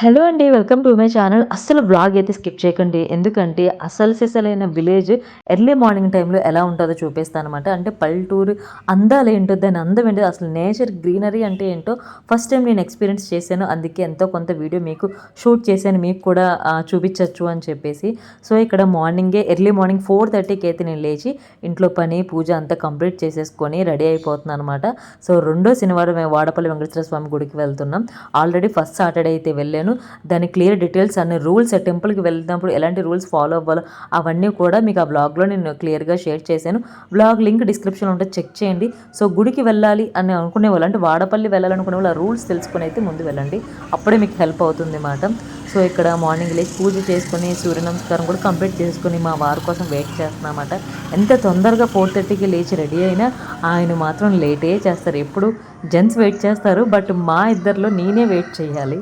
Hello అండి welcome to my channel అస్సలు blog అయితే స్కిప్ చేయకండి. ఎందుకంటే అసలు సిసలైన విలేజ్ ఎర్లీ మార్నింగ్ టైంలో ఎలా ఉంటుందో చూపిస్తాను అనమాట అంటే పల్లెటూరు అందాలు ఏంటో దాని అందం ఏంటో అసలు నేచర్ గ్రీనరీ అంటే ఏంటో ఫస్ట్ టైం నేను ఎక్స్పీరియన్స్ చేశాను. అందుకే ఎంతో కొంత వీడియో మీకు షూట్ చేశాను మీకు కూడా చూపించవచ్చు అని చెప్పేసి. సో ఇక్కడ మార్నింగే ఎర్లీ మార్నింగ్ ఫోర్ థర్టీకి అయితే నేను లేచి ఇంట్లో పని పూజ అంతా కంప్లీట్ చేసేసుకొని రెడీ అయిపోతున్నాను అనమాట సో రెండో శనివారం మేము వాడపల్లి వెంకటేశ్వర స్వామి గుడికి వెళ్తున్నాం. ఆల్రెడీ ఫస్ట్ సాటర్డే అయితే వెళ్ళాను. దాని క్లియర్ డీటెయిల్స్ అన్ని రూల్స్ టెంపుల్కి వెళ్తున్నప్పుడు ఎలాంటి రూల్స్ ఫాలో అవ్వాలో అవన్నీ కూడా మీకు ఆ బ్లాగ్లో నేను క్లియర్గా షేర్ చేశాను. బ్లాగ్ లింక్ డిస్క్రిప్షన్లో ఉంటే చెక్ చేయండి. సో గుడికి వెళ్ళాలి అని అనుకునే వాళ్ళు అంటే వాడపల్లి వెళ్ళాలనుకునే వాళ్ళు ఆ రూల్స్ తెలుసుకుని అయితే ముందు వెళ్ళండి. అప్పుడే మీకు హెల్ప్ అవుతుంది అన్నమాట సో ఇక్కడ మార్నింగ్ లేచి పూజ చేసుకుని సూర్య నమస్కారం కూడా కంప్లీట్ చేసుకుని మా వారి కోసం వెయిట్ చేస్తున్నామాట ఎంత తొందరగా ఫోర్ థర్టీకి లేచి రెడీ అయినా ఆయన మాత్రం లేటే చేస్తారు. ఎప్పుడు జెంట్స్ వెయిట్ చేస్తారు. బట్ మా ఇద్దరిలో నేనే వెయిట్ చేయాలి.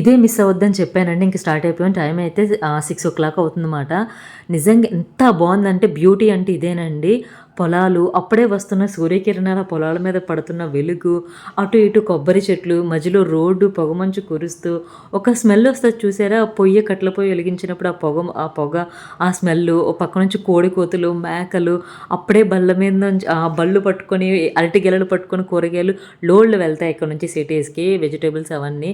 ఇదే మిస్ అవ్వద్దని చెప్పానండి. ఇంక స్టార్ట్ అయిపోయిన టైం అయితే సిక్స్ ఓ క్లాక్ అవుతుందన్నమాట. నిజంగా ఎంత బాగుందంటే బ్యూటీ అంటే ఇదేనండి. పొలాలు అప్పుడే వస్తున్న సూర్యకిరణాల పొలాల మీద పడుతున్న వెలుగు అటు ఇటు కొబ్బరి చెట్లు మధ్యలో రోడ్డు పొగమంచు కురుస్తూ ఒక స్మెల్ వస్తుంది చూసారా? పొయ్యి కట్ల పొయ్యి వెలిగించినప్పుడు ఆ పొగ ఆ పొగ ఆ స్మెల్ పక్క నుంచి కోడి కోతులు మేకలు అప్పుడే బల్ల మీద నుంచి ఆ బళ్ళు పట్టుకొని అరటి గెలలు పట్టుకొని కూరగాయలు లోళ్ళు వెళ్తాయి ఇక్కడ నుంచి సిటీస్కి వెజిటేబుల్స్ అవన్నీ.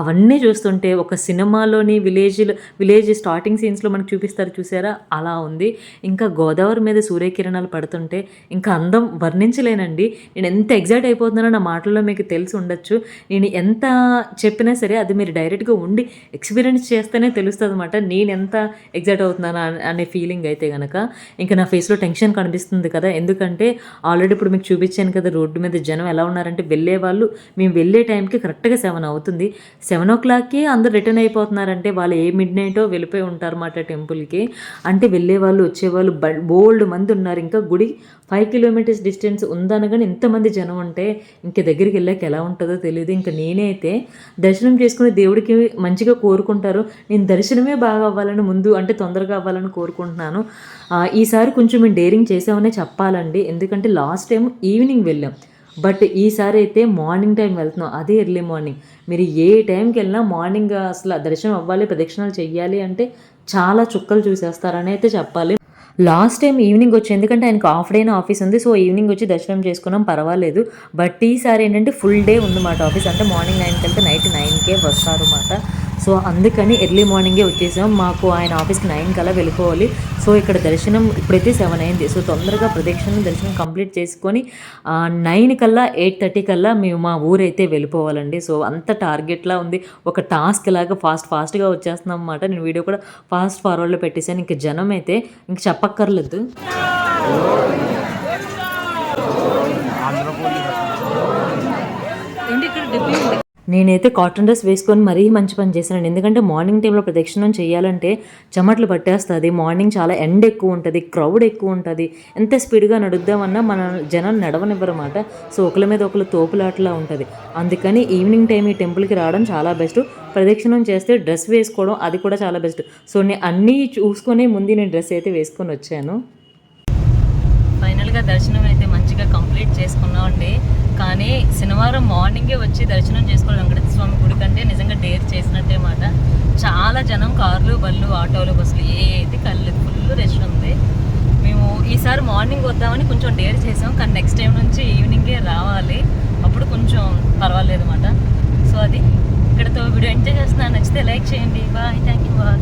అవన్నీ చూస్తుంటే ఒక సినిమాలోని విలేజ్ విలేజ్ స్టార్టింగ్ సీన్స్లో మనకు చూపిస్తారు చూసారా? అలా ఉంది. ఇంకా గోదావరి మీద సూర్యకిరణాలు పడుతుంటే చూస్తుంటే ఇంకా అందం వర్ణించలేనండి. నేను ఎంత ఎగ్జైట్ అయిపోతున్నానో నా మాటల్లో మీకు తెలిసి ఉండొచ్చు. నేను ఎంత చెప్పినా సరే అది మీరు డైరెక్ట్గా ఉండి ఎక్స్పీరియన్స్ చేస్తేనే తెలుస్తుంది అనమాట నేను ఎంత ఎగ్జైట్ అవుతున్నాను అనే ఫీలింగ్ అయితే కనుక ఇంకా నా ఫేస్లో టెన్షన్ కనిపిస్తుంది కదా. ఎందుకంటే ఆల్రెడీ ఇప్పుడు మీకు చూపించాను కదా రోడ్డు మీద జనం ఎలా ఉన్నారంటే వెళ్ళే వాళ్ళు మేము వెళ్ళే టైంకి కరెక్ట్గా సెవెన్ అవుతుంది. సెవెన్ ఓ క్లాక్కి అందరు రిటర్న్ అయిపోతున్నారంటే వాళ్ళు ఏ మిడ్ నైటో వెళ్ళిపోయి ఉంటారన్నమాట టెంపుల్కి. అంటే వెళ్ళే వాళ్ళు వచ్చేవాళ్ళు బోల్డ్ మంది ఉన్నారు. ఇంకా గుడి ఫైవ్ కిలోమీటర్స్ డిస్టెన్స్ ఉందనగానే ఇంతమంది జనం ఉంటే ఇంక దగ్గరికి వెళ్ళాక ఎలా ఉంటుందో తెలియదు ఇంకా నేనే అయితే దర్శనం చేసుకుని దేవుడికి మంచిగా కోరుకుంటారు. నేను దర్శనమే బాగా అవ్వాలని ముందు అంటే తొందరగా అవ్వాలని కోరుకుంటున్నాను. ఈసారి కొంచెం మేము డేరింగ్ చేసామనే చెప్పాలండి. ఎందుకంటే లాస్ట్ టైం ఈవినింగ్ వెళ్ళాం. బట్ ఈసారి అయితే మార్నింగ్ టైం వెళ్తున్నాం. అదే ఎర్లీ మార్నింగ్. మీరు ఏ టైంకి వెళ్ళినా మార్నింగ్ అసలు దర్శనం అవ్వాలి ప్రదక్షిణాలు చెయ్యాలి అంటే చాలా చుక్కలు చూసేస్తారని అయితే చెప్పాలి. లాస్ట్ టైం ఈవినింగ్ వచ్చి ఎందుకంటే ఆయనకు హాఫ్ డేన ఆఫీస్ ఉంది సో ఈవినింగ్ వచ్చి దర్శనం చేసుకున్నాం పర్వాలేదు. బట్ ఈసారి ఏంటంటే ఫుల్ డే ఉంది మాట ఆఫీస్. అంటే మార్నింగ్ నైన్కి వెళ్తే నైట్ నైన్కే వస్తారు అన్నమాట సో అందుకని ఎర్లీ మార్నింగే వచ్చేసాం. మాకు ఆయన ఆఫీస్కి నైన్ కల్లా వెళ్ళిపోవాలి. సో ఇక్కడ దర్శనం ఇప్పుడైతే సెవెన్ అయింది. సో తొందరగా ప్రదక్షిణ దర్శనం కంప్లీట్ చేసుకొని నైన్ కల్లా ఎయిట్ థర్టీ కల్లా మేము మా ఊరైతే వెళ్ళిపోవాలండి. సో అంత టార్గెట్లా ఉంది. ఒక టాస్క్ లాగా ఫాస్ట్ ఫాస్ట్గా వచ్చేస్తున్నాం అన్నమాట. నేను వీడియో కూడా ఫాస్ట్ ఫార్వర్డ్లో పెట్టేశాను. ఇంకా జనం అయితే ఇంక చెప్పక్కర్లేదు ఏంటి ఇక్కడ డిబ్బీ నేనైతే కాటన్ డ్రెస్ వేసుకొని మరీ మంచి పని చేశాను ఎందుకంటే మార్నింగ్ టైంలో ప్రదక్షిణం చేయాలంటే చెమట్లు పట్టేస్తుంది. మార్నింగ్ చాలా ఎండ్ ఎక్కువ ఉంటుంది క్రౌడ్ ఎక్కువ ఉంటుంది. ఎంత స్పీడ్గా నడుద్దామన్నా మన జనం నడవనివ్వరమాట సో ఒకరి మీద ఒకరు తోపులాట్లా ఉంటుంది. అందుకని ఈవినింగ్ టైం ఈ టెంపుల్కి రావడం చాలా బెస్ట్. ప్రదక్షిణం చేస్తే డ్రెస్ వేసుకోవడం అది కూడా చాలా బెస్ట్. సో నేను అన్నీ చూసుకొని ముందు నేను డ్రెస్ అయితే వేసుకొని వచ్చాను. ఫైనల్గా దర్శనం అయితే మంచిగా కంప్లీట్ చేసుకున్నామండి. కానీ శనివారం మార్నింగే వచ్చి దర్శనం చేసుకోవాలి వెంకటేశ్వర స్వామి గుడి కంటే నిజంగా డేర్ చేసినట్టే మాట. చాలా జనం కార్లు బళ్ళు ఆటోలు బస్సులు ఏది కళ్ళు ఫుల్ రష్ ఉంది. మేము ఈసారి మార్నింగ్ వద్దామని కొంచెం డేర్ చేసాం కానీ నెక్స్ట్ టైం నుంచి ఈవినింగే రావాలి. అప్పుడు కొంచెం పర్వాలేదు అనమాట సో అది ఇక్కడతో వీడియో ఎంజాయ్ చేస్తున్నాను నచ్చితే లైక్ చేయండి. బాయ్. Thank you bye